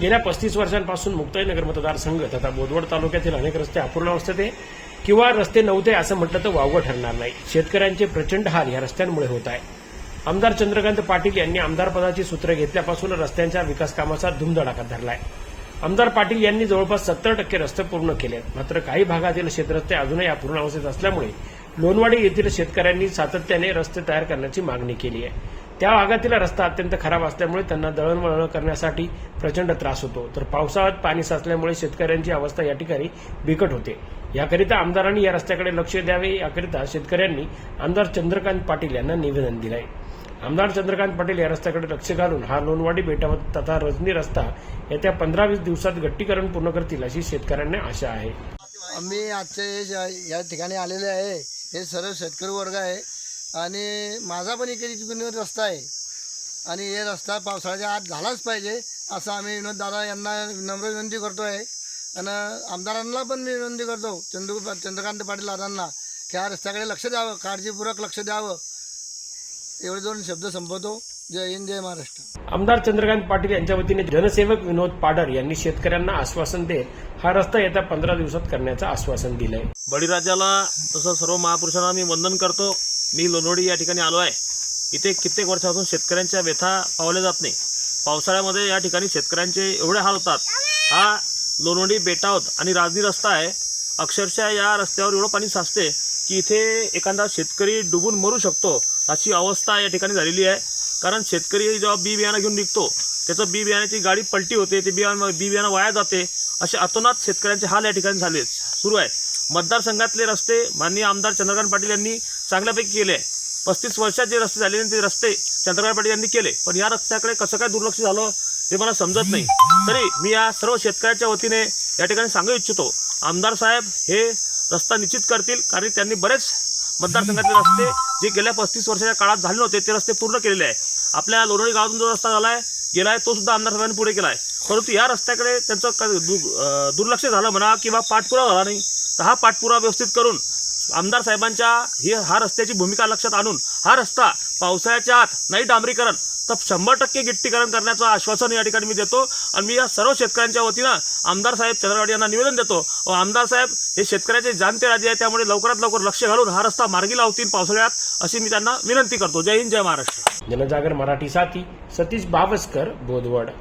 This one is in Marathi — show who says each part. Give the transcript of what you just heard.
Speaker 1: गेल्या पस्तीस वर्षांपासून मुक्ताईनगर मतदारसंघ तथा बोदवड तालुक्यातील अनेक रस्ते अपूर्ण अवस्थेत आहे. किंवा रस्ते नव्हते असं म्हटलं तर वावगं ठरणार नाही. शेतकऱ्यांचे प्रचंड हाल या रस्त्यांमुळे होत आहे. आमदार चंद्रकांत पाटील यांनी आमदारपदाची सूत्र घेतल्यापासून रस्त्यांच्या विकास कामाचा धुमधडाका धरलाय. आमदार पाटील यांनी जवळपास सत्तर टक्के रस्ते पूर्ण केले आहेत मात्र काही भागातील शेतरस्ते अजूनही अपूर्ण अवस्थेत असल्यामुळे लोणवाडी येथील शेतकऱ्यांनी सातत्याने रस्ते तयार करण्याची मागणी केली आहे. त्या भागातील रस्ता अत्यंत खराब असल्यामुळे त्यांना दळणवळण करण्यासाठी प्रचंड त्रास होतो. तर पावसाळ्यात पाणी साचल्यामुळे शेतकऱ्यांची अवस्था या ठिकाणी बिकट होते. याकरिता आमदारांनी या रस्त्याकडे लक्ष द्यावे. याकरिता शेतकऱ्यांनी आमदार चंद्रकांत पाटील यांना निवेदन दिलं आहे आमदार चंद्रकांत पाटील या रस्त्याकडे लक्ष घालून हा लोणवाडी बेटावर तथा रजनी रस्ता येत्या पंधरा वीस दिवसात गट्टीकरण पूर्ण करतील अशी शेतकऱ्यांना आशा आहे.
Speaker 2: आम्ही आजच्या ज्या- या ठिकाणी आलेले आहे. हे सर्व शेतकरी वर्ग आहे. आणि माझा पण इकडे तिकडून रस्ता आहे. आणि हे रस्ता पावसाळ्याच्या आत झालाच पाहिजे असं आम्ही विनोद दादा यांना नम्र विनंती करतो आहे आणि आमदारांना पण मी विनंती करतो चंद्र चंद्रकांत पाटील दादांना की ह्या रस्त्याकडे लक्ष द्यावं काळजीपूर्वक लक्ष द्यावं. एवढे दोन शब्द संपवतो. जय हिंद जय महाराष्ट्र.
Speaker 1: आमदार चंद्रकांत पाटील यांच्या वतीने जनसेवक विनोद पाडर यांनी शेतकऱ्यांना आश्वासन देत हा रस्ता येत्या पंधरा दिवसात करण्याचं आश्वासन दिलंय.
Speaker 3: बळीराजाला तसं सर्व महापुरुषांना मी वंदन करतो. मी लोणोडी या ठिकाणी आलो आहे. इथे कित्येक वर्षापासून शेतकऱ्यांच्या व्यथा पावल्या जात नाही. पावसाळ्यामध्ये या ठिकाणी शेतकऱ्यांचे एवढे हाल होतात. हा लोणोडी बेटावत आणि राजनी रस्ता आहे. अक्षरशः या रस्त्यावर एवढं पाणी साचते की इथे एखादा शेतकरी डुबून मरू शकतो अशी अवस्था या ठिकाणी झालेली आहे. कारण शेतकरी जेव्हा बी बियाणं घेऊन निघतो त्याचं बी बियाण्याची गाडी पलटी होते ते बियाणं बी बियाणं वाया जाते. असे अतोनात शेतकऱ्यांचे हाल या ठिकाणी झाले सुरू आहे. मतदारसंघातले रस्ते माननीय आमदार चंद्रकांत पाटील यांनी चांगल्यापैकी केले. आहे पस्तीस वर्षात जे रस्ते झालेले ते रस्ते चंद्रकांत पाटील यांनी केले. पण या रस्त्याकडे कसं काय दुर्लक्ष झालं ते मला समजत नाही. तरी मी या सर्व शेतकऱ्याच्या वतीने या ठिकाणी सांगू इच्छितो आमदार साहेब हे रस्ता निश्चित करतील कारण त्यांनी बरेच मतदारसंघातले रस्ते जे गेल्या पस्तीस वर्षाच्या काळात झाले नव्हते ते रस्ते पूर्ण केलेले आहे. आपल्या लोणोळी गावातून जो रस्ता झाला आहे गेला आहे तो सुद्धा आमदार साहेबांनी पुढे केला आहे परंतु या रस्त्याकडे त्यांचं दुर्लक्ष झालं म्हणा किंवा पाठपुरावा झाला नाही तर हा पाठपुरावा व्यवस्थित करून आमदार साहेबांच्या ही हा रस्त्याची भूमिका लक्षात आणून हा रस्ता पावसाळ्याच्या आत नाही डांबरीकरण तर शंभर टक्के गिट्टीकरण करण्याचं आश्वासन या ठिकाणी मी देतो. आणि मी या सर्व शेतकऱ्यांच्या वतीनं आमदार साहेब चंद्रवाडी यांना निवेदन देतो. व आमदार साहेब हे शेतकऱ्याचे जाणते राजे आहे त्यामुळे लवकरात लवकर लक्ष घालून हा रस्ता मार्गी लावतील पावसाळ्यात अशी मी त्यांना विनंती करतो. जय हिंद जय महाराष्ट्र.
Speaker 1: जनजागर मराठीसाठी सतीश बावस्कर बोधवड.